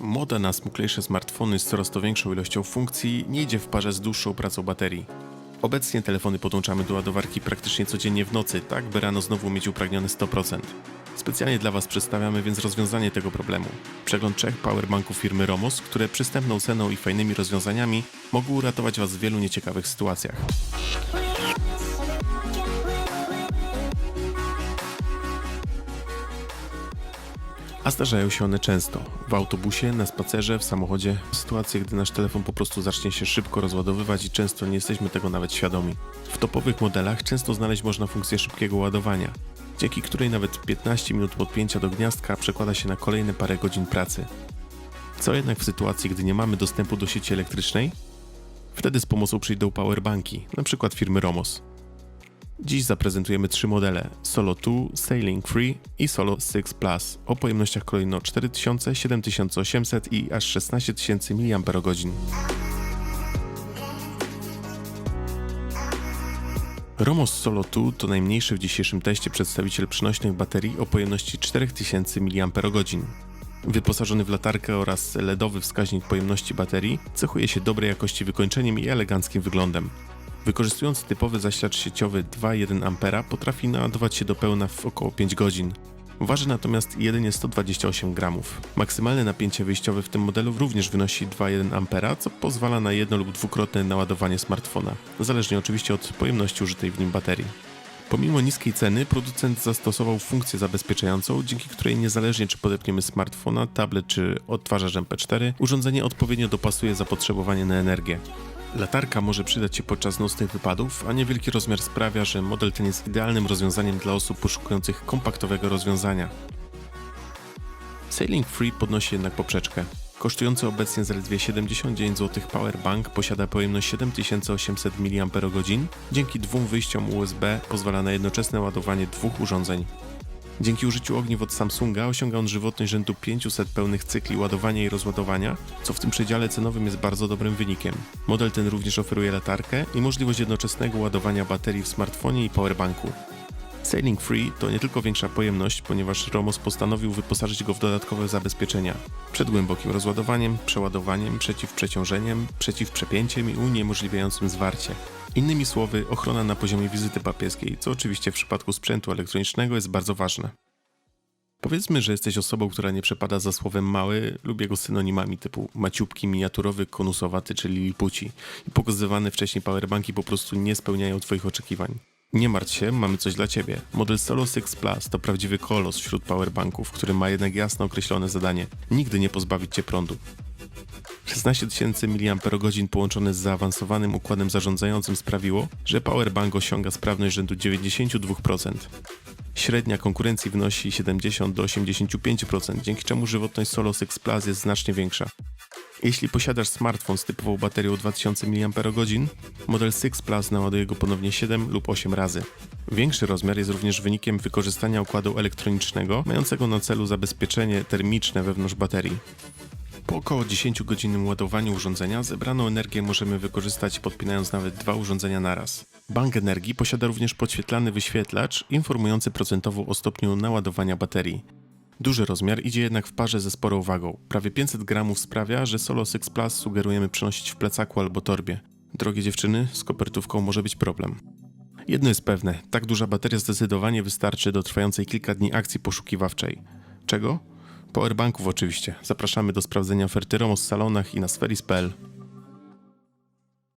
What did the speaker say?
Moda na smuklejsze smartfony z coraz to większą ilością funkcji nie idzie w parze z dłuższą pracą baterii. Obecnie telefony podłączamy do ładowarki praktycznie codziennie w nocy, tak by rano znowu mieć upragnione 100%. Specjalnie dla Was przedstawiamy więc rozwiązanie tego problemu. Przegląd trzech powerbanków firmy Romos, które przystępną ceną i fajnymi rozwiązaniami mogą uratować Was w wielu nieciekawych sytuacjach. A zdarzają się one często. W autobusie, na spacerze, w samochodzie, w sytuacjach, gdy nasz telefon po prostu zacznie się szybko rozładowywać i często nie jesteśmy tego nawet świadomi. W topowych modelach często znaleźć można funkcję szybkiego ładowania, dzięki której nawet 15 minut podpięcia do gniazdka przekłada się na kolejne parę godzin pracy. Co jednak w sytuacji, gdy nie mamy dostępu do sieci elektrycznej? Wtedy z pomocą przyjdą powerbanki, np. firmy Romos. Dziś zaprezentujemy trzy modele: Solo 2, Sailing Free i Solo 6 Plus o pojemnościach kolejno 4000, 7800 i aż 16000 mAh. Romos Solo 2 to najmniejszy w dzisiejszym teście przedstawiciel przenośnych baterii o pojemności 4000 mAh. Wyposażony w latarkę oraz LEDowy wskaźnik pojemności baterii, cechuje się dobrej jakości wykończeniem i eleganckim wyglądem. Wykorzystując typowy zasilacz sieciowy 2,1 A potrafi naładować się do pełna w około 5 godzin. Waży natomiast jedynie 128 gramów. Maksymalne napięcie wyjściowe w tym modelu również wynosi 2,1 A, co pozwala na jedno lub dwukrotne naładowanie smartfona, zależnie oczywiście od pojemności użytej w nim baterii. Pomimo niskiej ceny, producent zastosował funkcję zabezpieczającą, dzięki której niezależnie czy podepniemy smartfona, tablet czy odtwarzacz MP4, urządzenie odpowiednio dopasuje zapotrzebowanie na energię. Latarka może przydać się podczas nocnych wypadów, a niewielki rozmiar sprawia, że model ten jest idealnym rozwiązaniem dla osób poszukujących kompaktowego rozwiązania. Sailing Free podnosi jednak poprzeczkę. Kosztujący obecnie zaledwie 79 zł powerbank posiada pojemność 7800 mAh. Dzięki dwóm wyjściom USB pozwala na jednoczesne ładowanie dwóch urządzeń. Dzięki użyciu ogniw od Samsunga osiąga on żywotność rzędu 500 pełnych cykli ładowania i rozładowania, co w tym przedziale cenowym jest bardzo dobrym wynikiem. Model ten również oferuje latarkę i możliwość jednoczesnego ładowania baterii w smartfonie i powerbanku. Sailing Free to nie tylko większa pojemność, ponieważ Romos postanowił wyposażyć go w dodatkowe zabezpieczenia. Przed głębokim rozładowaniem, przeładowaniem, przeciwprzeciążeniem, przeciwprzepięciem i uniemożliwiającym zwarcie. Innymi słowy, ochrona na poziomie wizyty papierskiej, co oczywiście w przypadku sprzętu elektronicznego jest bardzo ważne. Powiedzmy, że jesteś osobą, która nie przepada za słowem mały lub jego synonimami typu maciubki, miniaturowy, konusowaty czy lilipuci i pokazywane wcześniej powerbanki po prostu nie spełniają Twoich oczekiwań. Nie martw się, mamy coś dla Ciebie. Model Solo 6 Plus to prawdziwy kolos wśród powerbanków, który ma jednak jasno określone zadanie – nigdy nie pozbawić Cię prądu. 16 tysięcy mAh połączone z zaawansowanym układem zarządzającym sprawiło, że powerbank osiąga sprawność rzędu 92%. Średnia konkurencji wynosi 70 do 85%, dzięki czemu żywotność Solo 6 Plus jest znacznie większa. Jeśli posiadasz smartfon z typową baterią 2000 mAh, model 6 Plus naładuje go ponownie 7 lub 8 razy. Większy rozmiar jest również wynikiem wykorzystania układu elektronicznego, mającego na celu zabezpieczenie termiczne wewnątrz baterii. Po około 10-godzinnym ładowaniu urządzenia zebraną energię możemy wykorzystać podpinając nawet dwa urządzenia naraz. Bank energii posiada również podświetlany wyświetlacz informujący procentowo o stopniu naładowania baterii. Duży rozmiar idzie jednak w parze ze sporą wagą. Prawie 500 gramów sprawia, że Solo 6 Plus sugerujemy przenosić w plecaku albo torbie. Drogie dziewczyny, z kopertówką może być problem. Jedno jest pewne, tak duża bateria zdecydowanie wystarczy do trwającej kilka dni akcji poszukiwawczej. Czego? Powerbanków oczywiście. Zapraszamy do sprawdzenia oferty Romos w salonach i na sferis.pl.